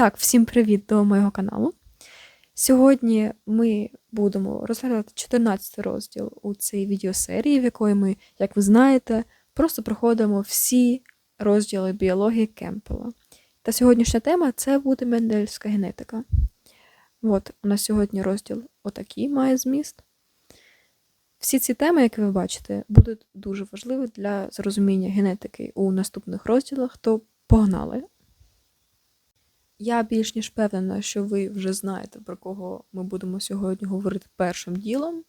Так, всім привіт до моєго каналу. Сьогодні ми будемо розглядати 14 розділ у цій відеосерії, в якої ми, як ви знаєте, просто проходимо всі розділи біології Кемпела. Та сьогоднішня тема це буде мендельська генетика. От, у нас сьогодні розділ отакий має зміст. Всі ці теми, які ви бачите, будуть дуже важливі для зрозуміння генетики у наступних розділах, то погнали! Я більш ніж впевнена, що ви вже знаєте, про кого ми будемо сьогодні говорити першим ділом,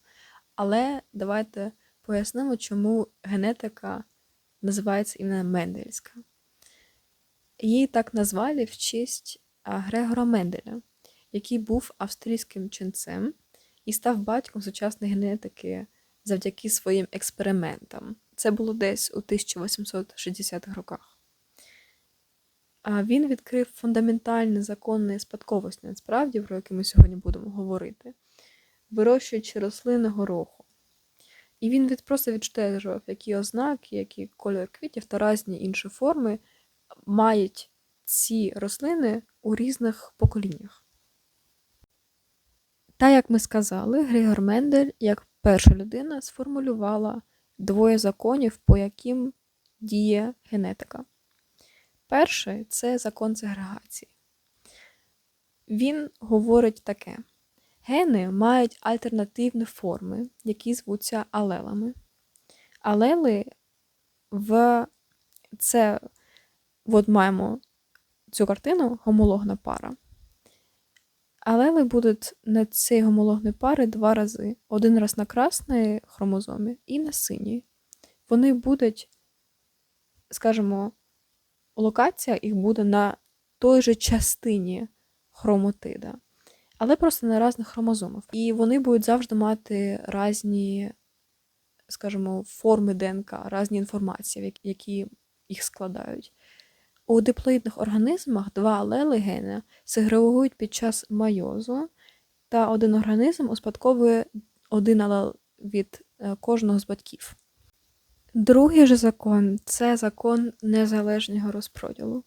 але давайте пояснимо, чому генетика називається іменно Мендельська. Її так назвали в честь Грегора Менделя, який був австрійським ченцем і став батьком сучасної генетики завдяки своїм експериментам. Це було десь у 1860-х роках. Він відкрив фундаментальні закони спадковості, насправді, про які ми сьогодні будемо говорити, вирощуючи рослини гороху. І він від, просто відстежував, які ознаки, які кольор квітів та різні інші форми мають ці рослини у різних поколіннях. Та, як ми сказали, Григор Мендель, як перша людина, сформулювала двоє законів, по яким діє генетика. Перший це закон сегрегації. Він говорить таке: гени мають альтернативні форми, які звуться алелами. Алели в це, от маємо цю картину гомологна пара. Алели будуть на цій гомологної пари два рази. Один раз на красній хромозомі і на синій. Вони будуть, скажімо, локація їх буде на той же частині хромотида, але просто на різних хромозомах. І вони будуть завжди мати різні, скажімо, форми ДНК, різні інформації, які їх складають. У диплоїдних організмах два алели гени сегрегують під час майозу, та один організм успадковує один алел від кожного з батьків. Другий же закон це закон незалежного розподілу.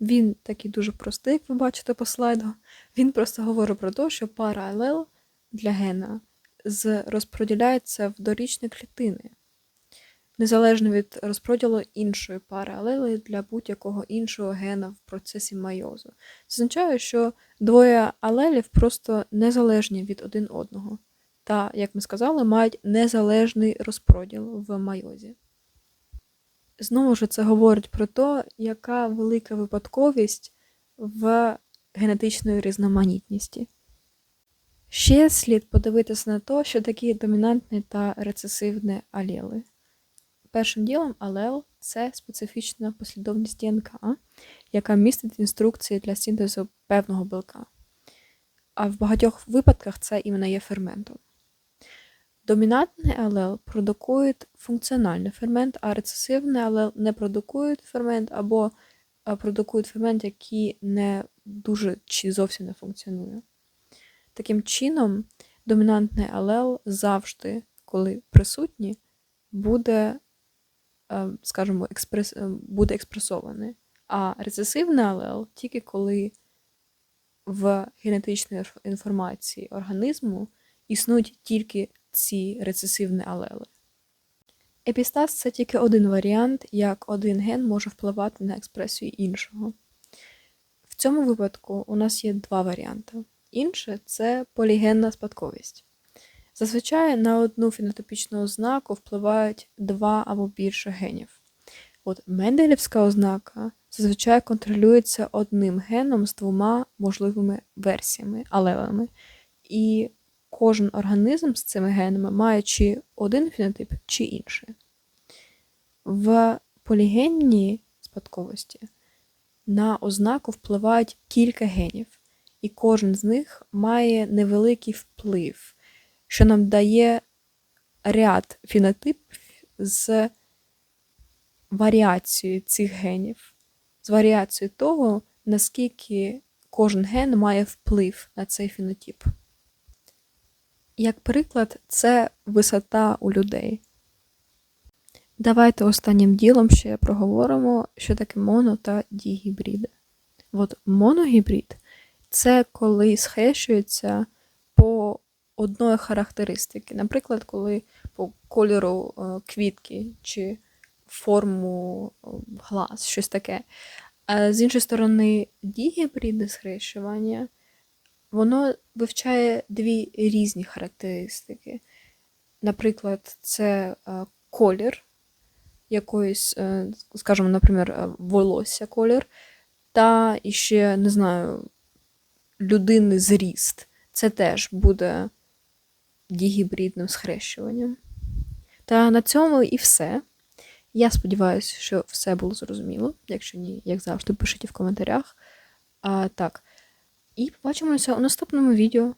Він такий дуже простий, як ви бачите по слайду. Він просто говорить про те, що пара алел для гена розподіляється в дорічні клітини, незалежно від розподілу іншої пари алели для будь-якого іншого гена в процесі майозу. Це означає, що двоє алелів просто незалежні від один одного та, як ми сказали, мають незалежний розподіл в майозі. Знову ж це говорить про те, яка велика випадковість в генетичної різноманітності. Ще слід подивитися на те, що такі домінантні та рецесивні алели. Першим ділом алел це специфічна послідовність ДНК, яка містить інструкції для синтезу певного білка. А в багатьох випадках це іменно є ферментом. Домінантний алел продукує функціональний фермент, а рецесивний алел не продукує фермент або продукує фермент, який не дуже чи зовсім не функціонує. Таким чином, домінантний алел завжди, коли присутній, буде, скажімо, експрес, буде експресований, а рецесивний алел тільки коли в генетичній інформації організму існують тільки ці рецесивні алели. Епістаз це тільки один варіант, як один ген може впливати на експресію іншого. В цьому випадку у нас є два варіанти. Інше це полігенна спадковість. Зазвичай на одну фенотипічну ознаку впливають два або більше генів. От Менделівська ознака зазвичай контролюється одним геном з двома можливими версіями, алелами. І кожен організм з цими генами має чи один фенотип, чи інший. В полігенній спадковості на ознаку впливають кілька генів, і кожен з них має невеликий вплив, що нам дає ряд фенотипів з варіацією цих генів, з варіацією того, наскільки кожен ген має вплив на цей фенотип. Як приклад, це висота у людей. Давайте останнім ділом ще проговоримо, що таке моно та дігібриди. От моногібрид це коли схрещується по одної характеристики. Наприклад, коли по кольору е, квітки чи форму е, глаз, щось таке. А з іншої сторони, дігібридне схрещування, воно вивчає дві різні характеристики. Наприклад, це е, колір якоїсь, е, скажімо, наприклад, е, волосся колір, та іще, не знаю, людини зріст. Це теж буде дігібридним схрещуванням. Та на цьому і все. Я сподіваюся, що все було зрозуміло. Якщо ні, як завжди, пишіть в коментарях. А, так. І побачимося у наступному відео.